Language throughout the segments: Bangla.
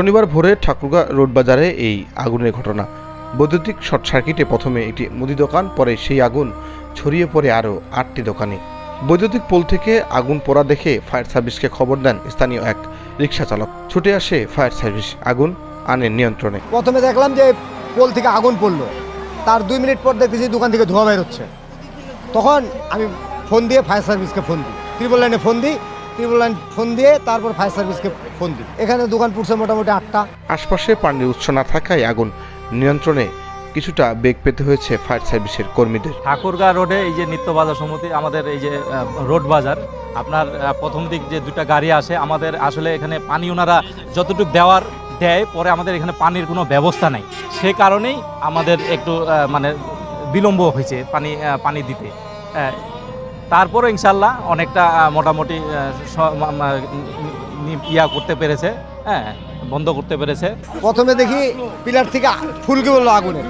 শনিবার ভোরে ঠাকুরগা রোড বাজারে এই আগুনের ঘটনা। বৈদ্যুতিক শর্ট সার্কিটে প্রথমে একটি মুদি দোকান, পরে সেই আগুন, ছড়িয়ে পড়ে আরও আটটি দোকানে। বৈদ্যুতিক পোল থেকে আগুন পোড়া দেখে ফায়ার সার্ভিসকে খবর দেন স্থানীয় এক রিক্সা চালক। ছুটে আসে ফায়ার সার্ভিস, আগুন আনে নিয়ন্ত্রণে। প্রথমে দেখলাম যে পোল থেকে আগুন পড়ল। তার দুই মিনিট পর দেখতেছি দোকান থেকে ধোঁয়া বের হচ্ছে তখন আমি ফোন দিয়ে ফায়ার সার্ভিসকে ফোন দিই। ত্রিপল লাইনে ফোন দিই ত্রিপল লাইন ফোন দিয়ে তারপর ফায়ার সার্ভিসকে ফোন দিই। এখানে দোকান পুড়ছে মোটামুটি আটটা। আশপাশে পানির উৎস না থাকায় আগুন নিয়ন্ত্রণে কিছুটা বেগ পেতে হয়েছে ফায়ার সার্ভিসের কর্মীদের। ঠাকুরগাঁ রোডে এই যে নিত্য বাজার সমিতি আমাদের এই যে রোড বাজার আপনার প্রথম দিক যে দুটা গাড়ি আসে আমাদের আসলে এখানে পানি ওনারা যতটুকু দেওয়ার দেয় পরে আমাদের এখানে পানির কোনো ব্যবস্থা নেই। সে কারণেই আমাদের একটু মানে বিলম্ব হয়েছে পানি পানি দিতে। তারপরে ইনশাল্লাহ অনেকটা মোটামুটি ইয়া করতে পেরেছে হ্যাঁ বন্ধ করতে পেরেছে। প্রথমে দেখি পিলার থেকে ফুলকে বলল আগুনের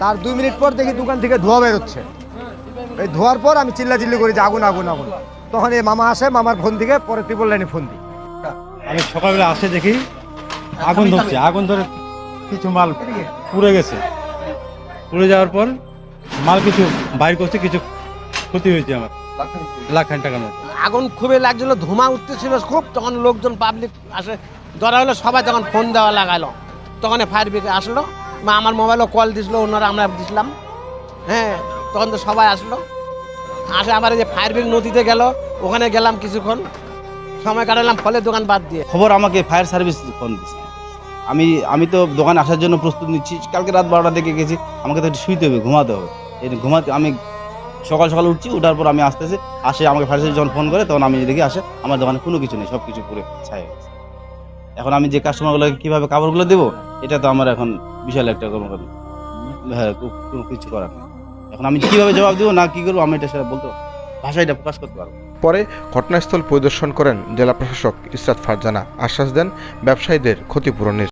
তার দুই মিনিট পর দেখি দোকান থেকে ধোয়া বেরোচ্ছে। এই ধোয়ার পর আমি চিল্লা চিল্লি করি যে আগুন আগুন আগুন। তখন এই মামা আসে মামার ফোন থেকে পরে ত্রিপল লাইনে ফোন দিই। আমি সকালবেলা আসে দেখি আগুন ধরছে আগুন ধরে কিছু মাল পুড়ে গেছে। পুড়ে যাওয়ার পর মাল কিছু বাইর করছে কিছু ক্ষতি হয়েছে আমার। লাখ টাকার মতো। আগুন খুবই লাগছিল ধোঁয়া উঠতেছিল খুব তখন লোকজন পাবলিক আসে ধরা হলো সবাই তখন ফোন দেওয়া লাগালো। তখন ফায়ার ব্রিগেড আসলো বা আমার মোবাইলও কল দিছিল ওনারা আমরা দিছিলাম। হ্যাঁ তখন তো সবাই আসলো। আসে এই যে ফায়ার ব্রিগেড নদীতে গেল ওখানে গেলাম কিছুক্ষণ। সময় কাটালাম ফলের দোকান বাদ দিয়ে। খবর আমাকে ফায়ার সার্ভিস ফোন দিচ্ছে আমি আমি তো দোকানে আসার জন্য প্রস্তুত নিচ্ছি। কালকে রাত বারোটা থেকে গেছি আমাকে তো একটু শুইতে হবে ঘুমাতে হবে। এই ঘুমাতে আমি সকাল সকাল উঠছি ওঠার পর আমি আসতেছি, আসে আমাকে সার্ভিস যখন ফোন করে, তখন আমি দেখি আসে আমার দোকানে কোনো কিছু নেই সব কিছু পুরো ছাই এখন আমি যে কাস্টমারগুলোকে কীভাবে কাপড়গুলো দেবো, এটা তো আমার এখন বিশাল একটা কোনো হ্যাঁ কোনো কিছু করার নেই। এখন আমি কীভাবে জবাব দেবো, না কী করব, আমি এটা সেটা বলতে ভাষায় এটা প্রকাশ করতে পারব পরে ঘটনাস্থল পরিদর্শন করেন জেলা প্রশাসক ইসরাত ফারজানা। আশ্বাস দেন ব্যবসায়ীদের ক্ষতিপূরণের।